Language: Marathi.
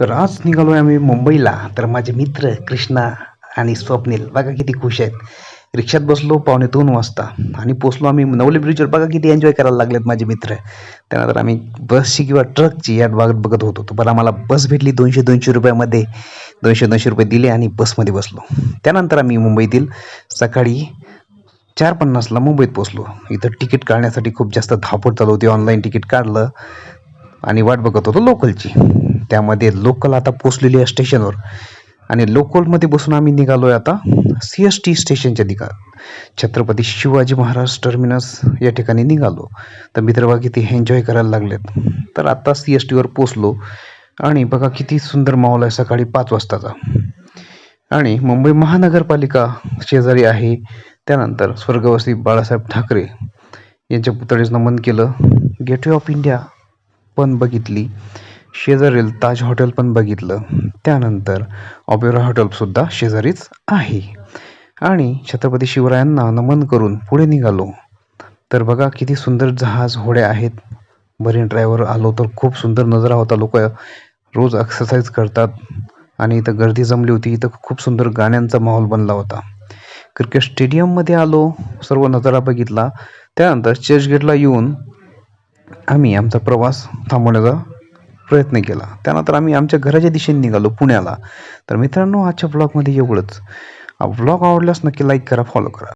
तर आज निघालो आहे आम्ही मुंबईला. तर माझे मित्र कृष्णा आणि स्वप्नील बघा किती खुश आहेत. रिक्षात बसलो पावणे दोन वाजता आणि पोचलो आम्ही नवले ब्रिजवर. बघा किती एन्जॉय करायला लागलेत माझे मित्र. त्यानंतर आम्ही बसची किंवा ट्रकची या बघत बघत होतो. बरं आम्हाला बस भेटली दोनशे दोनशे रुपयामध्ये. दोनशे दोनशे रुपये दिले आणि बसमध्ये बसलो. त्यानंतर आम्ही मुंबईतील सकाळी चार पन्नासला मुंबईत पोचलो इथं तिकीट काढण्यासाठी खूप जास्त धावपळ चालू होती. ऑनलाईन तिकीट काढलं आणि वाट बघत होतो लोकलची त्यामध्ये लोकल आता पोचलेली आहे स्टेशनवर आणि लोकलमध्ये बसून आम्ही निघालो आहे आता सी एस टी स्टेशनच्या निघा छत्रपती शिवाजी महाराज टर्मिनस या ठिकाणी निघालो. तर मित्र किती एन्जॉय करायला लागलेत. तर आता सी एस टीवर पोचलो. आणि बघा किती सुंदर माहोल आहे सकाळी पाच वाजताचा. आणि मुंबई महानगरपालिका शेजारी आहे. त्यानंतर स्वर्गवासी बाळासाहेब ठाकरे यांच्या पुतळेस नमन केलं. गेटवे ऑफ इंडिया पण बघितली. शेजारील ताज हॉटेल पण बघितलं. त्यानंतर ऑबेरा हॉटेलसुद्धा शेजारीच आहे. आणि छत्रपती शिवरायांना नमन करून पुढे निघालो. तर बघा किती सुंदर जहाज होड्या आहेत. मरीन ड्रायव्हर आलो तर खूप सुंदर नजारा होता. लोक रोज एक्सरसाइज करतात. आणि इथं गर्दी जमली होती. इथं खूप सुंदर गाण्यांचा माहोल बनला होता. क्रिकेट स्टेडियममध्ये आलो. सर्व नजारा बघितला. त्यानंतर चर्चगेटला येऊन आम्ही आमचा प्रवास थांबवण्याचा प्रयत्न केला. त्यानंतर आम्ही आमच्या घराच्या दिशेने निघालो पुण्याला. तर मित्रांनो आजच्या ब्लॉगमध्ये एवढंच. ब्लॉग आवडल्यास नक्की लाईक करा फॉलो करा.